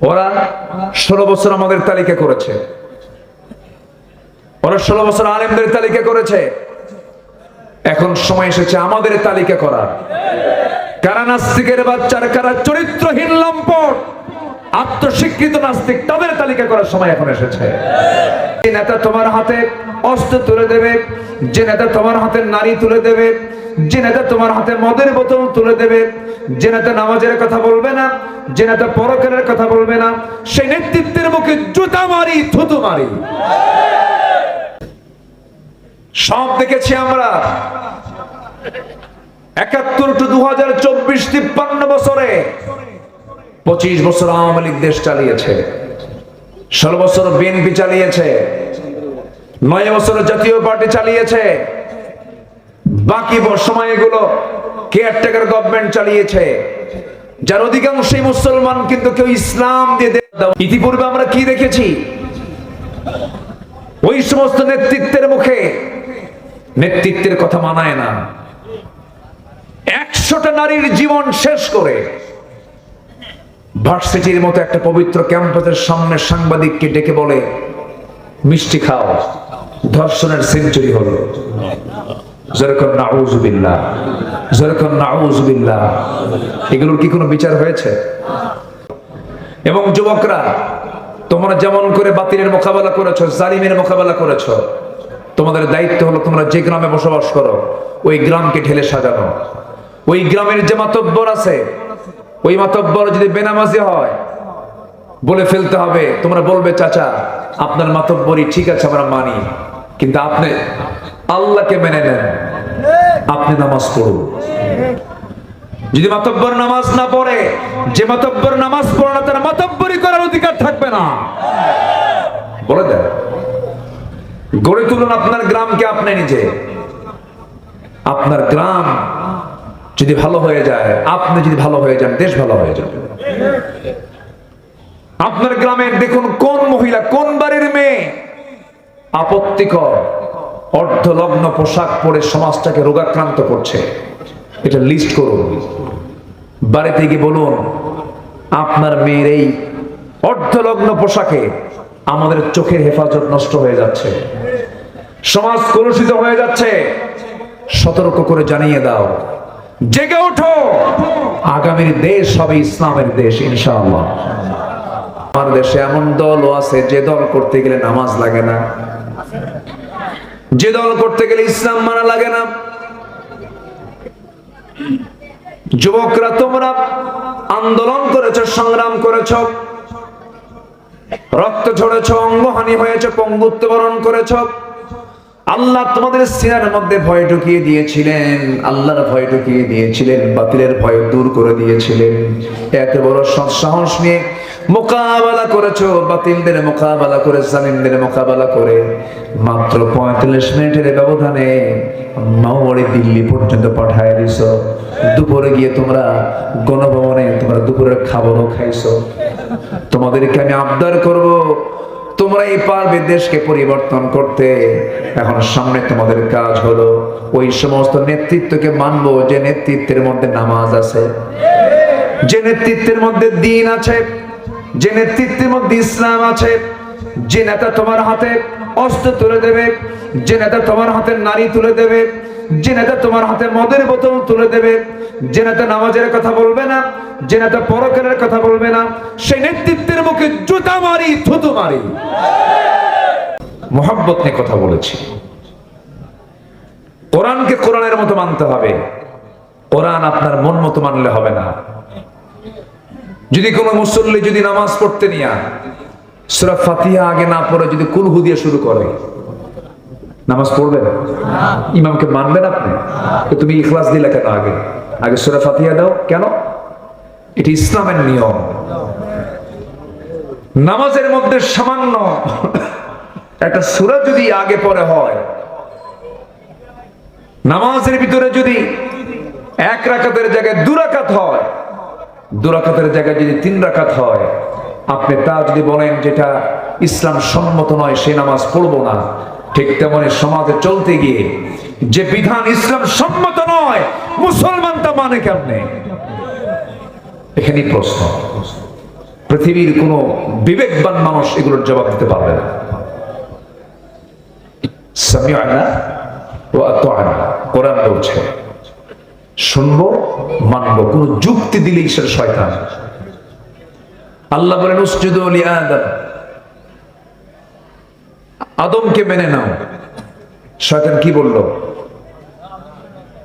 ওরা ষোলো বছর আমাদের তালিকা করেছে। ওরা ষোলো বছর আলেমদের তালিকা করেছে। এখন সময় এসেছে আমাদের তালিকা করার। কারা নাস্তিকের বাচ্চার, কারা চরিত্রহীন লম্পট? আত্মস্বীকৃত নাস্তিক তাদের তালিকা করার সময় এখন এসেছে। যে নেতা তোমার হাতে অস্ত্র তুলে দেবে, যে নেতা তোমার হাতে নারী তুলে দেবে, যে নেতা তোমার হাতে মদের বোতল তুলে দেবে, যে নেতা নামাজের কথা বলবে না, যে নেতা পরকালের কথা বলবে না সেই নেতৃত্বের মুখে জুতা মারি, থুতু মারি। সব দেখেছি আমরা। একাত্তর টু দু হাজার চব্বিশ তিপ্পান্ন বছরে পঁচিশ বছর আওয়ামী লীগ দেশ চালিয়েছে, ষোলো বছর বিএনপি চালিয়েছে, নয় বছর জাতীয় পার্টি চালিয়েছে, বাকি সময়গুলো কেয়ারটেকার গভর্নমেন্ট চালিয়েছে, যার অধিকাংশই মুসলমান, কিন্তু কেউ ইসলাম দিয়ে ইতিপূর্বে আমরা কি দেখেছি? ওই সমস্ত নেতৃত্বের মুখে নেতৃত্বের কথা মানায় না। একশোটা নারীর জীবন শেষ করে ভার্সিটির মতো একটা পবিত্র ক্যাম্পাসের সামনে সাংবাদিককে ডেকে বলে, মিষ্টি খাও, ধর্ষণের সেঞ্চুরি হলো। যেরকম যেরকম এগুলোর কি কোনো বিচার হয়েছে? এবং যুবকরা, তোমরা যেমন করে বাতিলের মোকাবেলা করেছ, জালিমের মোকাবেলা করেছ, তোমাদের দায়িত্ব হলো তোমরা যে গ্রামে বসবাস করো, ওই গ্রামকে ঢেলে সাজানো। ওই গ্রামের যে মাতব্বর আছে ওই মাতব্বর যদি বেনামাজি হয়, বলে ফেলতে হবে, তোমরা বলবে, চাচা, আপনার মাতব্বরই ঠিক আছে, আমরা মানি। কিন্তু আপনি আল্লাহকে মেনে নেন। আপনি নামাজ পড়ুন। যদি মাতব্বর নামাজ না পড়ে, যে মাতব্বর নামাজ পড়ে না, তার মাতব্বরি করার অধিকার থাকবে না। বলে দেন। গড়ে তুলুন আপনার গ্রামকে, আপনি নিজে। আপনার গ্রাম যদি ভালো হয়ে যায়, আপনি যদি ভালো হয়ে যান, দেশ ভালো হয়ে যাবে। আপনার গ্রামের দেখুন কোন মহিলা, কোন বাড়ির মেয়ে আপত্তিকর, অর্ধলগ্ন পোশাক পরে সমাজটাকে রোগাক্রান্ত করছে। এটা লিস্ট করুন। বাড়িতে গিয়ে বলুন, আপনার মেয়ের এই অর্ধলগ্ন পোশাকে আমাদের চোখের হেফাজত নষ্ট হয়ে যাচ্ছে। সমাজ কলুষিত হয়ে যাচ্ছে। সতর্ক করে জানিয়ে দাও। জেগে ওঠো। আগামীর দেশ হবে ইসলামের দেশ, ইনশাআল্লাহ। আমার দেশে এমন দলও আছে, যে দল করতে গেলে নামাজ লাগে না। যে দল করতে গেলে ইসলাম মানা লাগে না। যুবকরা, তোমরা আন্দোলন করেছ, সংগ্রাম করেছ, রক্ত ঝরেছ, অঙ্গহানি হয়েছে, পঙ্গুত্ব বরণ করেছ। আল্লাহ তোমাদের সিনার মধ্যে ভয় ঢুকিয়ে দিয়েছিলেন, আল্লাহর ভয় ঢুকিয়ে দিয়েছিলেন, বাতিলের ভয় দূর করে দিয়েছিলেন। এত বড় সাহস নিয়ে মোকাবেলা করেছ, বাতিলদের মোকাবেলা করে, জালিমদের মোকাবেলা করে। মাত্র পঁয়তাল্লিশ মিনিটের ব্যবধানে মাওয়ারি দিল্লি পর্যন্ত পাঠায় দিছ দুপুরে গিয়ে তোমরা গণভবনে, তোমরা দুপুরের খাবারও খাইছো। তোমাদেরকে আমি আবদার করব তোমরা এই পারবে দেশকে পরিবর্তন করতে। এখন সামনে তোমাদের কাজ হলো ওই সমস্ত নেতৃত্বকে মানবো যে নেতৃত্বের মধ্যে নামাজ আছে। যে নেতৃত্বের মধ্যে দিন আছে, যে নেতৃত্বের মধ্যে ইসলাম আছে, যে নেতা তোমার হাতে অস্ত্র তুলে দেবে, যে নেতা তোমার হাতে নারী তুলে দেবে যে তোমার হাতে মদের বোতল তুলে দেবে। যে নামাজের কথা বলবে না যে পরকালের কথা বলবে না। সেই নেতৃত্বের মুখে জুতা মারি, থুতু মারি। মোহাব্বত নিয়ে কথা বলেছি। কোরআনকে কোরআনের মতো মানতে হবে। কোরআন আপনার মন মতো মানলে হবে না। যদি কোনো মুসল্লি যদি নামাজ পড়তে নিয়া, সুরা ফাতিহা আগে না পড়ে, যদি কুলহু দিয়ে শুরু করে নামাজ পড়বেন? ইমামকে মানবেন আপনি? তুমি ইখলাস দিলে কেন আগে? আগে সুরা ফাতিহা দাও। কেন? এটি ইসলামের নিয়ম। নামাজের মধ্যে সামান্য একটা সুরা যদি আগে পরে হয়, নামাজের ভিতরে যদি এক রাকাতের জায়গায় দু রাকাত হয়, দু রাকাতের জায়গায় যদি তিন রাকাত হয়, আপনি তা যদি বলেন যেটা ইসলাম সম্মত নয়, সে নামাজ পড়ব না। ঠিক তেমনি সমাজে চলতে গিয়ে যে বিধান ইসলাম সম্মত নয়, মুসলমান তা মানে কেমনে? এখানেই প্রশ্ন। পৃথিবীর কোনো বিবেকবান মানুষ এগুলোর জবাব দিতে পারবে না। বলছে, শুনব, মানবো, কোন যুক্তি দিলেই সেটা শয়তান। আল্লাহ বলেন, উসজুদু আদম। আদমকে মেনে নাও। শয়তান কি বলল?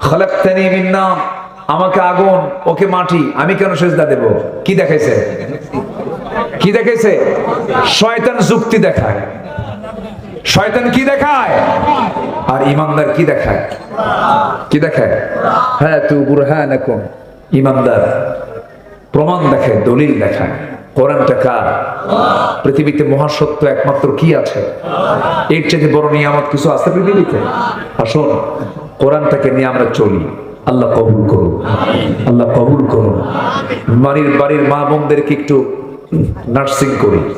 খালাকতানি মিন আমাকে আগুন, ওকে মাটি, আমি কেন সেজদা দেব? কি দেখাইছে? কি দেখাইছে? শয়তান যুক্তি দেখায়। শয়তান কি দেখায়? আর ইমানদার কি দেখায়? কি দেখায়? হ্যাঁ তু বুরহানাকুম। ইমানদার প্রমাণ দেখায়, দলিল দেখায়। কোরআনটা কার পৃথিবীতে মহাসত্য একমাত্র কি আছে? এর চেয়ে বড় নিয়ামত কিছু আছে পৃথিবীতে? আসুন কোরআনটাকে নিয়ে আমরা চলি। আল্লাহ কবুল করুন। আল্লাহ কবুল করুন। বাড়ির বাড়ির মা বোনদেরকে একটু নার্সিং করি।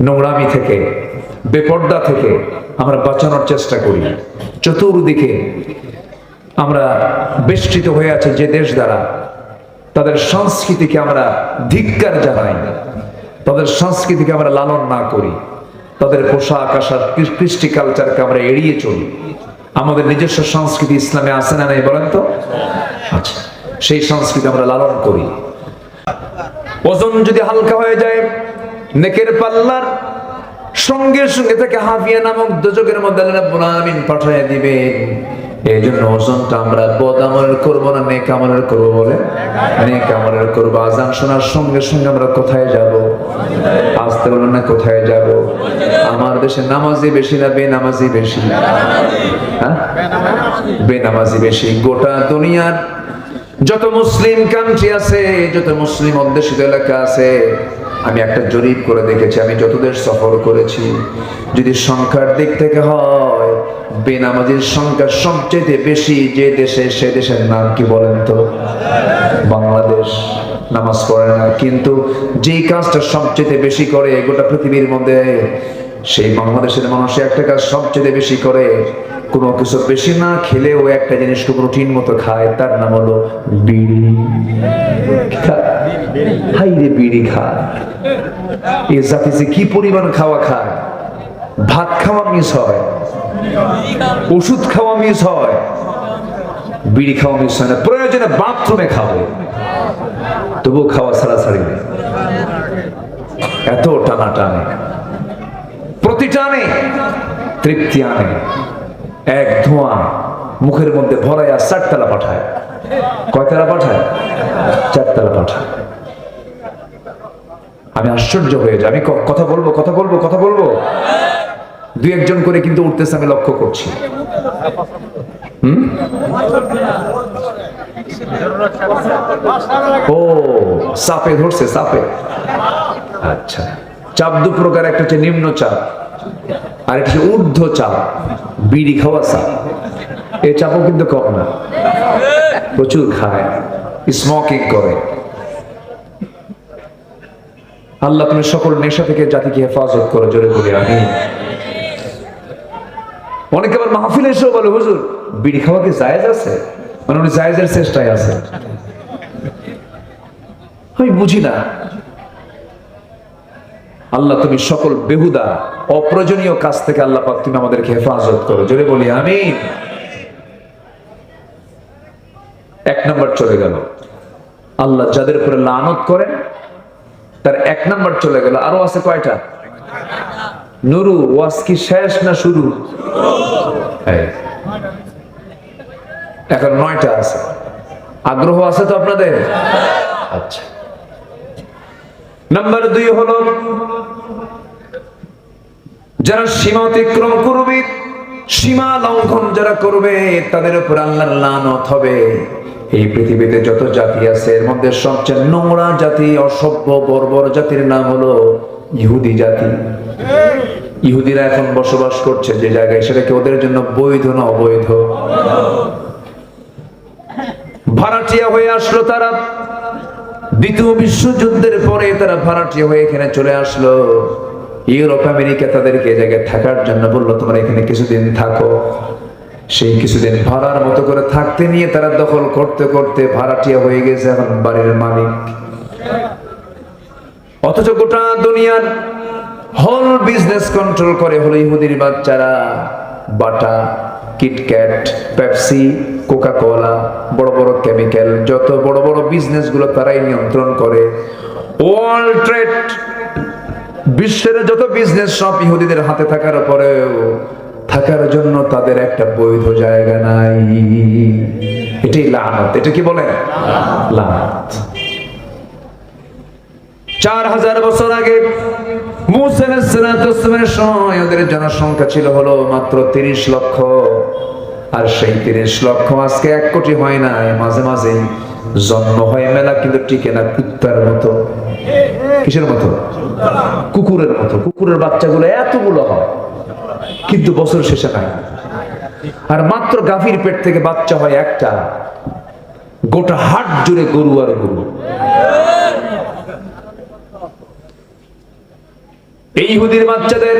নোংরামি থেকে, বেপর্দা থেকে আমরা বাঁচানোর চেষ্টা করি। চতুর্দিকে আমরা বেষ্টিত হয়ে আছে যে দেশ দ্বারা। তাদের সংস্কৃতিকে আমরা ধিক্কার জানাই। তাদের সংস্কৃতিকে আমরা লালন না করি। তাদের পোশাক, আশাক কৃষ্টি কালচারকে আমরা এড়িয়ে চলি। আমাদের নিজস্ব সংস্কৃতি ইসলামে আছে না নাই বলেন তো? আচ্ছা সেই সংস্কৃতি আমরা লালন করি। ওজন যদি হালকা হয়ে যায়, নেকের পাল্লার সঙ্গে সঙ্গে তাকে হাফিয়া নামক দোজকের মধ্যে আল্লাহ রাব্বুল আলামিন পাঠিয়ে দিবেন। এই জন্য ওজনটা আমরা বদ আমলের করব না, নেক আমলের করব বলে। নেক আমলের করব। আজান শোনার সঙ্গে সঙ্গে আমরা কোথায় যাব? আসতে বলো না, কোথায় যাব? আমার দেশে নামাজি বেশি না বেনামাজি বেশি? হ্যাঁ? বেনামাজি বেশি। গোটা দুনিয়ার যত মুসলিম কান্ট্রি আছে, যত মুসলিম অধ্যুষিত এলাকা আছে, আমি একটা জরিপ করে দেখেছি। আমি যত দেশ সফর করেছি, যদি সংখ্যার দিক থেকে হয় বেনামাজির সংখ্যা সবচেয়ে বেশি যে দেশে, সে দেশের নাম কি বলেন তো? বাংলাদেশ। নামাজ পড়ে না। কিন্তু যেই কাজটা সবচেয়ে বেশি করে গোটা পৃথিবীর মধ্যে, সেই বাংলাদেশের মানুষ একটা কাজ সবচেয়ে বেশি করে, কোনো কিছু বেশি না খেলেও একটা জিনিস খুব রুটিন মতো খায়, তার নাম হলো বিড়ি। হাই রে বিড়ি খায়। এ জাতি যে কি পরিমাণ খাওয়া খায়, ভাত খাওয়া মিস হয়। ওষুধ খাওয়া মিস হয়, বিড়ি খাওয়া মিস হয় না। প্রয়োজনে বাথরুমে খাবে। তবুও খাওয়া ছাড়ি নেই এত টানা টানে প্রতি টানে তৃপ্তি আনে। এক ধোঁয়া মুখের মধ্যে ভরাইয়া চারতলা পাঠায়। কয়তলা পাঠায়? চারতলা পাঠায়। আমি আশ্চর্য হয়ে যাই। আমি কথা বলব কথা বলব কথা বলব? দুই একজন করে কিন্তু উঠতেছে, আমি লক্ষ্য করছি। ও চাপে ধরছে চাপে আচ্ছা। চাপ দু প্রকার, একটা হচ্ছে নিম্ন চাপ, আর একটা হচ্ছে ঊর্ধ্ব চাপ, বিড়ি খাওয়া চাপ। এই চাপও কিন্তু কম না। প্রচুর খায় স্মোকিং করে। আল্লাহ তুমি সকল নেশা থেকে জাতিকে হেফাজত করো, জোরে বলি আমি অনেকে আবার মাহফিল এসেও বলে, হুজুর, বিড়ি খাওয়া কি জায়েজ আছে? মানে উনি জায়েজের চেষ্টায় আছে আমি বুঝি না। আল্লাহ, তুমি সকল বেহুদা, অপ্রয়োজনীয় কাজ থেকে আল্লাহ পাক তুমি আমাদেরকে হেফাজত করো। জোরে বলি আমি এক নম্বর চলে গেল। আল্লাহ যাদের উপরে লানত করেন, তার এক নম্বর চলে গেল। আরও আছে কয়টা? নুরু, ওয়াজ কি শেষ না শুরু? এখন নয়টা আছে। আগ্রহ আছে তো আপনাদের? আচ্ছা। নাম্বার দুই হলো, যারা সীমা অতিক্রম করবে, সীমা লঙ্ঘন যারা করবে, তাদের উপর আল্লাহর লানত হবে। এই পৃথিবীতে যত জাতি আছে, এর মধ্যে সবচেয়ে নোংরা জাতি, অসভ্য, বর্বর জাতির নাম হলো ইহুদি জাতি। ইহুদিরা এখন বসবাস করছে যে জায়গায় সেটা কি ওদের জন্য বৈধ না অবৈধ? ভাড়াটিয়া হয়ে আসলো তারা। দ্বিতীয় বিশ্বযুদ্ধের পরে তারা ভাড়াটিয়া হয়ে এখানে চলে আসলো। ইউরোপ, আমেরিকা তাদেরকে জায়গায় থাকার জন্য বলল, তোমরা এখানে কিছুদিন থাকো। সেই কিছুদিন ভাড়ার মতো করে থাকতে নিয়ে তারা দখল করতে করতে ভাড়াটিয়া হয়ে গেছে এখন বাড়ির মালিক। অথচ গোটা দুনিয়ার হোল বিজনেস কন্ট্রোল করে হলো ইহুদির বাচ্চারা। Bata KitKat Pepsi Coca Cola বড় বড় কেমিক্যাল যত বড় বড় বিজনেসগুলো তারাই নিয়ন্ত্রণ করে। ওয়ার্ল্ড ট্রেড বিশ্বের যত বিজনেস সব ইহুদিদের হাতে থাকার পরেও থাকার জন্য তাদের একটা বৈধ জায়গা নাই। এটাই লানত এটা কি বলে লানত। চার হাজার বছর আগে ওদের জনসংখ্যা ছিল হলো মাত্র তিরিশ লক্ষ। আর সেই তিরিশ লক্ষ আজকে এক কোটি হয় না মাঝে মাঝে জন্ম হয় মেলা, কিন্তু টিকে না কুত্তার মতো। কিসের মতো? কুকুরের মতো। কুকুরের বাচ্চাগুলো এতগুলো হয়, কিন্তু বছর শেষে নাই। আর মাত্র গাভীর পেট থেকে বাচ্চা হয় একটা। গোটা হাট জুড়ে গরু আর গরু। এই ইহুদির বাচ্চাদের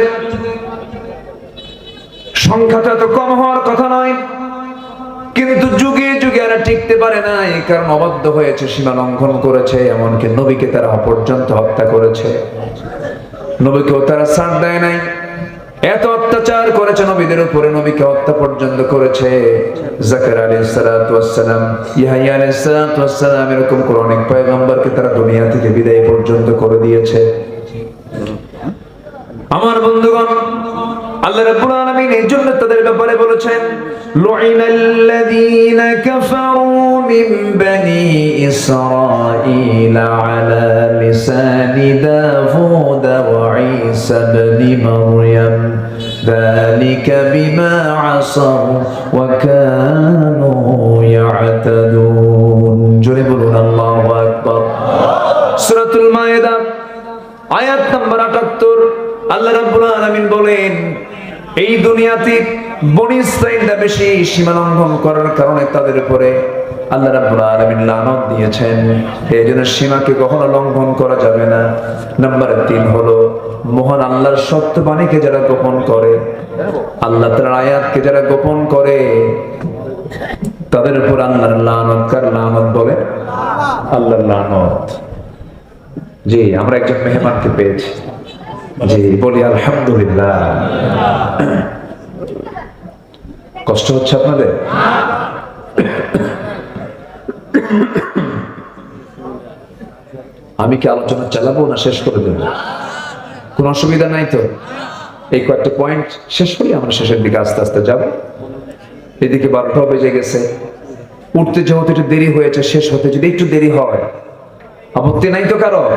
সংখ্যাটা তো কম হওয়ার কথা নয়। কিন্তু যুগে যুগে এরা টিকতে পারে না এই কারণ অবাধ্য হয়েছে, সীমা লঙ্ঘন করেছে, এমনকি নবীকে তারা পর্যন্ত হত্যা করেছে। নবীকেও তারা ছাড় দেয় নাই। এত অত্যাচার করেছে নবীদের উপরে, নবীকে হত্যা পর্যন্ত করেছে। জাকার ওয়াস সালাম সালাম এরকম করে অনেক পয়গম্বরকে তারা দুনিয়া থেকে বিদায় পর্যন্ত করে দিয়েছে। আমার বন্ধুগণ আল্লাহ রাব্বুল আলামিন এই জন্য তাদের ব্যাপারে বলেছেন লুইনাল্লাযীনা কাফারু মিন বানি ইসরাঈল আলা লিসানি দাউদ ওয়া ঈসা ইবনে মারইয়াম ذلك بما عصوا وكانوا يعتدون জোরে বলুন আল্লাহু আকবার সূরাতুল মায়েদা আয়াত নাম্বার 78 আল্লাহ রাব্বুল আলামিন বলেন, এই দুনিয়াতে বনি ইসরাইলরা বেশি সীমা লঙ্ঘন করার কারণে তাদের উপরে আল্লাহ রাব্বুল আলামিন লানত দিয়েছেন। এই জন্য সীমাকে কখনো লঙ্ঘন করা যাবে না। নাম্বার তিন হলো, মহান আল্লাহর সত্য বাণীকে যারা গোপন করে, আল্লাহ তাআলার আয়াতকে যারা গোপন করে, তাদের উপর আল্লাহর লানত, কার লানত বলে? আল্লাহর লানত। জি, আমরা একজন মেহমানকে পেয়েছি। জি। বলি আলহামদুলিল্লাহ। কষ্ট হচ্ছে আপনাদের? আমি কি আলোচনা চালাবো না শেষ করে দেবো? কোন অসুবিধা নাই তো? এই কয়েকটা পয়েন্ট শেষ করি আমরা শেষের দিকে আস্তে আস্তে যাব। এদিকে বারোটাও বেজে গেছে। উঠতে যেহেতু একটু দেরি হয়েছে শেষ হতে যদি একটু দেরি হয় আপত্তি নাই তো কারও?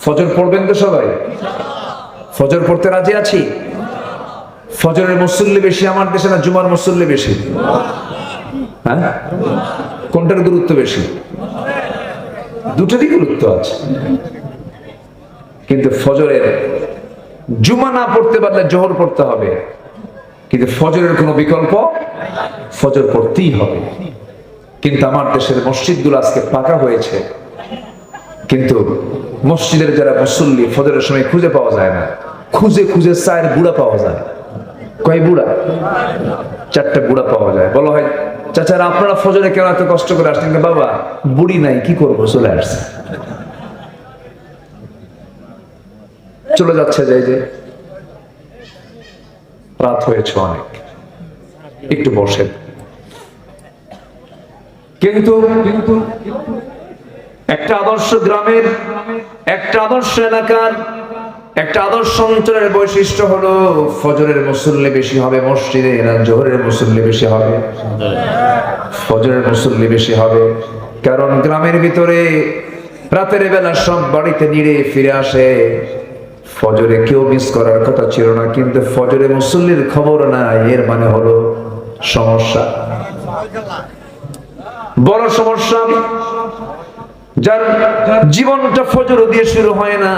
ফজর পড়বেন তো সবাই? ফজর পড়তে রাজি আছি? ফজরের মুসল্লি বেশি, আমার দেশে না জুমার মুসল্লি বেশি? হ্যাঁ? কোনটার গুরুত্ব বেশি? দুটারই গুরুত্ব আছে। কিন্তু ফজরের, জুমা না পড়তে পারলে জোহর পড়তে হবে। কিন্তু ফজরের কোনো বিকল্প ফজর পড়তেই হবে। কিন্তু আমার দেশের মসজিদগুলো আজকে পাকা হয়েছে। কিন্তু মসজিদের যারা মুসল্লি, ফজরের সময় খুঁজে পাওয়া যায় না। খুঁজে খুঁজে চায়ের বুড়া পাওয়া যায়। কয় বুড়া চারটা বুড়া পাওয়া যায়। বলা হয় চাচারা আপনারা ফজরে কেন এত কষ্ট করে আসছেন? বাবা, বুড়ি নাই, কি করব? চলে আসছে। চলে যাচ্ছে যে এই যে, রাত হয়েছে অনেক। একটু বসেন। কিন্তু কিন্তু একটা আদর্শ গ্রামের, একটা আদর্শ এলাকার, একটা আদর্শ অঞ্চলের বৈশিষ্ট্য হলো ফজরের মুসল্লি বেশি হবে মসজিদে, না জোহরের মুসল্লি বেশি হবে? ফজরের মুসল্লি বেশি হবে। কারণ গ্রামের ভিতরে রাতের বেলা সব বাড়িতে নিড়ে ফিরে আসে। ফজরে কেউ মিস করার কথা ছিল না, কিন্তু ফজরে মুসল্লির খবর নাই, এর মানে হলো সমস্যা। বড় সমস্যা যার জীবনটা ফজর দিয়ে শুরু হয় না,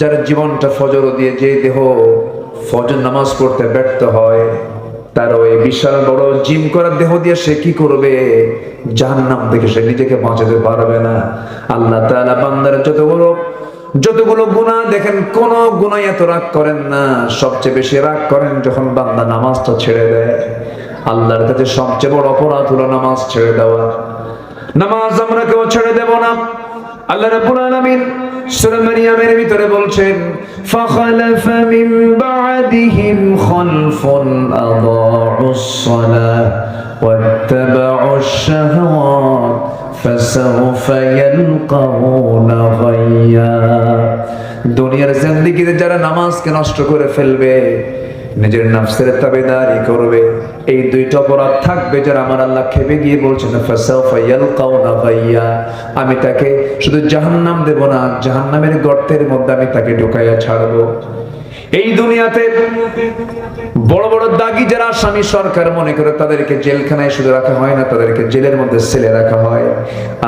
যার জীবনটা ফজর দিয়ে যে দেহ ফজর নামাজ পড়তে ব্যর্থ হয়, তার ওই বিশাল বড় জিম করার দেহ দিয়ে সে কি করবে? জাহান্নাম থেকে সে নিজেকে বাঁচাতে পারবে না। আল্লাহ তাআলা বান্দার যতগুলো যতগুলো গুনাহ দেখেন কোন গুনাহ এত রাগ করেন না। সবচেয়ে বেশি রাগ করেন যখন বান্দা নামাজটা ছেড়ে দেয়। আল্লাহর কাছে সবচেয়ে বড় অপরাধ হলো নামাজ ছেড়ে দেওয়া। নামাজ আমরা কেউ ছেড়ে দেব না আল্লাহ রাব্বুল আলামিন সূরা মারিয়ামের ভিতরে বলছেন فخلف من بعدهم خلف أضاعوا الصلاة واتبعوا الشهوات فسوف يلقون غيا দুনিয়ার জিন্দেগিতে যারা নামাজকে নষ্ট করে ফেলবে নিজের নাফসের তাবেদারি করবে। এই দুইটা অপরাধ থাকবে যারা আমার আল্লাহ খেপে গিয়ে বলছেন আমি তাকে শুধু জাহান্নাম দেব না, জাহান্নামের গর্তের মধ্যে আমি তাকে ঢুকাইয়া ছাড়বো। এই দুনিয়াতে বড় বড় দাগি যারা স্বামী সরকার মনে করে তাদেরকে জেলখানায় শুধু রাখা হয় না, তাদেরকে জেলের মধ্যে সেলে রাখা হয়।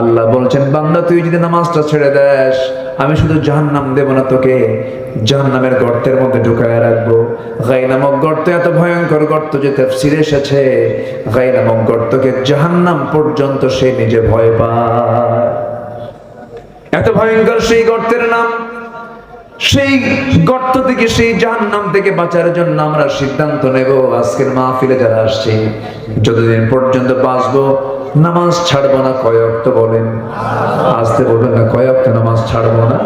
আল্লাহ বলছেন, বান্দা, তুই যদি নামাজটা ছেড়ে দেস, আমি শুধু জাহান্নাম দেব না তোকে। জাহান্নামের গর্তের মধ্যে ঢুকায় রাখব। গাই নামক গর্ত এত ভয়ঙ্কর গর্ত যে তাফসিরে এসেছে। গাই নামক গর্তকে জাহান্নাম পর্যন্ত সে নিজে ভয় পায়। এত ভয়ঙ্কর সেই গর্তের নাম সেই গর্ত থেকে, সেই জাহান্নাম থেকে বাঁচার জন্য আমরা সিদ্ধান্ত নেব, আজকের মাহফিলে যারা আসছি। যতদিন পর্যন্ত বাঁচবো, নামাজ ছাড়বো না কয়ক্ত বলেন? আসতে বলবেন না কয়ক্ত নামাজ ছাড়বো না?